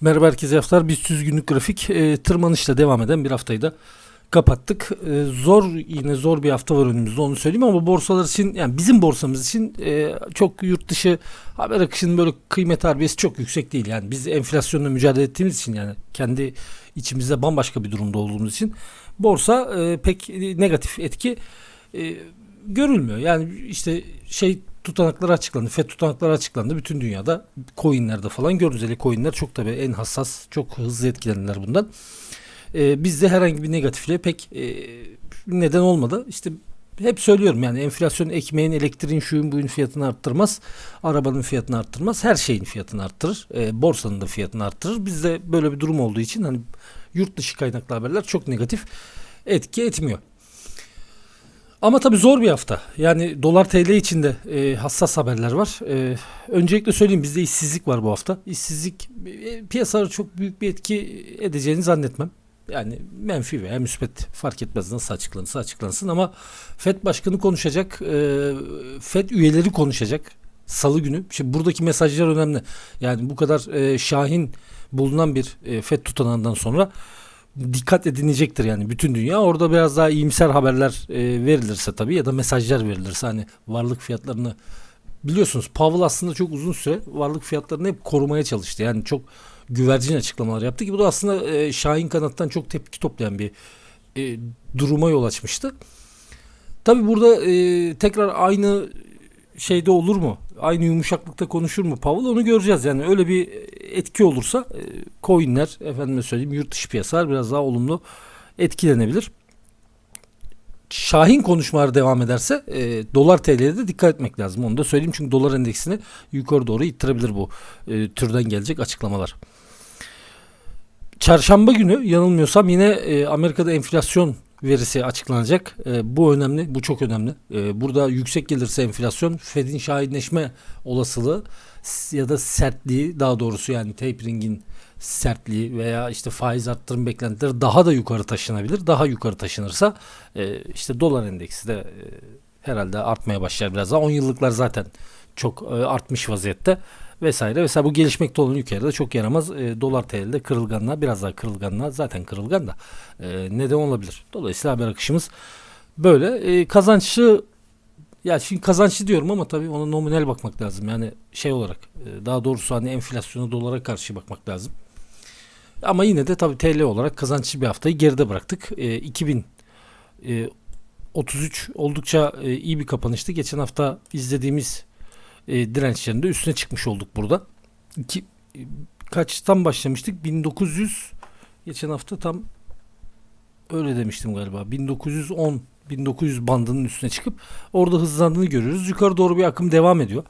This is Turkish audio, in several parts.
Merhaba herkese haftalar. Biz 100 günlük grafik e, tırmanışla devam eden bir haftayı da kapattık. E, zor yine zor bir hafta var önümüzde onu söyleyeyim ama borsalar için yani bizim borsamız için e, çok yurt dışı haber akışının böyle kıymet harbiyesi çok yüksek değil. Yani biz enflasyonla mücadele ettiğimiz için yani kendi içimizde bambaşka bir durumda olduğumuz için borsa e, pek negatif etki e, görülmüyor. Yani işte şey tutanakları açıklandı. FED tutanakları açıklandı. Bütün dünyada coinlerde falan gördüğünüz üzere coinler çok tabii en hassas, çok hızlı etkilenirler bundan. Ee, bizde herhangi bir negatifliğe pek e, neden olmadı. İşte hep söylüyorum yani enflasyon ekmeğin, elektriğin, şuyun buyun fiyatını arttırmaz. Arabanın fiyatını arttırmaz. Her şeyin fiyatını arttırır. E, borsanın da fiyatını arttırır. Bizde böyle bir durum olduğu için hani yurt dışı kaynaklı haberler çok negatif etki etmiyor. Ama tabii zor bir hafta. Yani dolar TL içinde e, hassas haberler var. E, öncelikle söyleyeyim bizde işsizlik var bu hafta. İşsizlik e, piyasalara çok büyük bir etki edeceğini zannetmem. Yani menfi veya müspet fark etmez nasıl açıklanırsa açıklansın ama FED başkanı konuşacak. E, FED üyeleri konuşacak. Salı günü. Şimdi buradaki mesajlar önemli. Yani bu kadar e, şahin bulunan bir e, FED tutanağından sonra dikkat edinecektir yani bütün dünya. Orada biraz daha iyimser haberler e, verilirse tabii ya da mesajlar verilirse hani varlık fiyatlarını biliyorsunuz Powell aslında çok uzun süre varlık fiyatlarını hep korumaya çalıştı. Yani çok güvercin açıklamalar yaptı ki bu da aslında e, Şahin kanattan çok tepki toplayan bir e, duruma yol açmıştı. Tabii burada e, tekrar aynı şeyde olur mu? Aynı yumuşaklıkta konuşur mu Powell onu göreceğiz. Yani öyle bir etki olursa e, coinler efendime söyleyeyim yurt dışı piyasalar biraz daha olumlu etkilenebilir. Şahin konuşmalar devam ederse e, dolar TL'ye de dikkat etmek lazım. Onu da söyleyeyim çünkü dolar endeksini yukarı doğru ittirebilir bu e, türden gelecek açıklamalar. Çarşamba günü yanılmıyorsam yine e, Amerika'da enflasyon verisi açıklanacak. E, bu önemli, bu çok önemli. E, burada yüksek gelirse enflasyon, Fed'in şahinleşme olasılığı ya da sertliği daha doğrusu yani tapering'in sertliği veya işte faiz arttırım beklentileri daha da yukarı taşınabilir. Daha yukarı taşınırsa e, işte dolar endeksi de e, herhalde artmaya başlar biraz daha. 10 yıllıklar zaten çok e, artmış vaziyette vesaire. Mesela bu gelişmekte olan ülkelerde çok yaramaz. E, dolar TL'de kırılganlığa biraz daha kırılganlığa zaten kırılgan da e, neden olabilir. Dolayısıyla haber akışımız böyle. E, kazançlı ya şimdi kazançlı diyorum ama tabii ona nominal bakmak lazım. Yani şey olarak e, daha doğrusu hani enflasyona dolara karşı bakmak lazım. Ama yine de tabii TL olarak kazançlı bir haftayı geride bıraktık. E, 2000 e, 33 oldukça e, iyi bir kapanıştı. Geçen hafta izlediğimiz e, dirençlerinde üstüne çıkmış olduk burada. İki, e, kaçtan başlamıştık? 1900 geçen hafta tam öyle demiştim galiba. 1910 1900 bandının üstüne çıkıp orada hızlandığını görüyoruz. Yukarı doğru bir akım devam ediyor.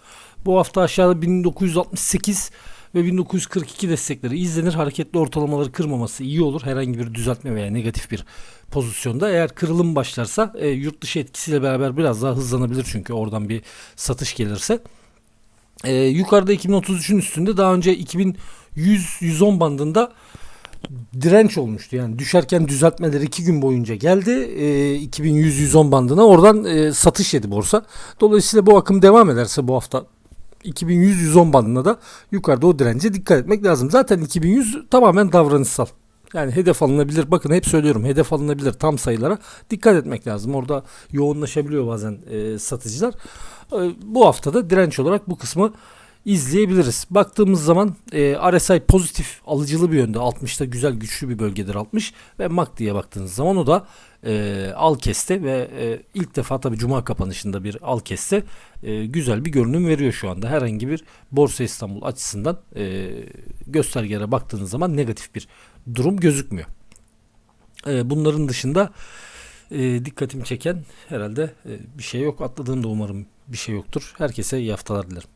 Bu hafta aşağıda 1968 ve 1942 destekleri izlenir. Hareketli ortalamaları kırmaması iyi olur. Herhangi bir düzeltme veya negatif bir pozisyonda. Eğer kırılım başlarsa e, yurt dışı etkisiyle beraber biraz daha hızlanabilir çünkü oradan bir satış gelirse. E, yukarıda 2033'ün üstünde daha önce 2100-110 bandında direnç olmuştu. Yani düşerken düzeltmeler iki gün boyunca geldi. E, 2100-110 bandına oradan e, satış yedi borsa. Dolayısıyla bu akım devam ederse bu hafta 2100-110 bandına da yukarıda o dirence dikkat etmek lazım. Zaten 2100 tamamen davranışsal. Yani hedef alınabilir. Bakın hep söylüyorum hedef alınabilir tam sayılara dikkat etmek lazım. Orada yoğunlaşabiliyor bazen e, satıcılar. E, bu haftada direnç olarak bu kısmı izleyebiliriz. Baktığımız zaman e, RSI pozitif alıcılı bir yönde 60'ta güzel güçlü bir bölgedir 60 ve MACD'ye baktığınız zaman o da e, al keste ve e, ilk defa tabi cuma kapanışında bir al keste e, güzel bir görünüm veriyor şu anda. Herhangi bir Borsa İstanbul açısından e, göstergelere baktığınız zaman negatif bir durum gözükmüyor. E, bunların dışında e, dikkatimi çeken herhalde e, bir şey yok. Atladığımda umarım bir şey yoktur. Herkese iyi haftalar dilerim.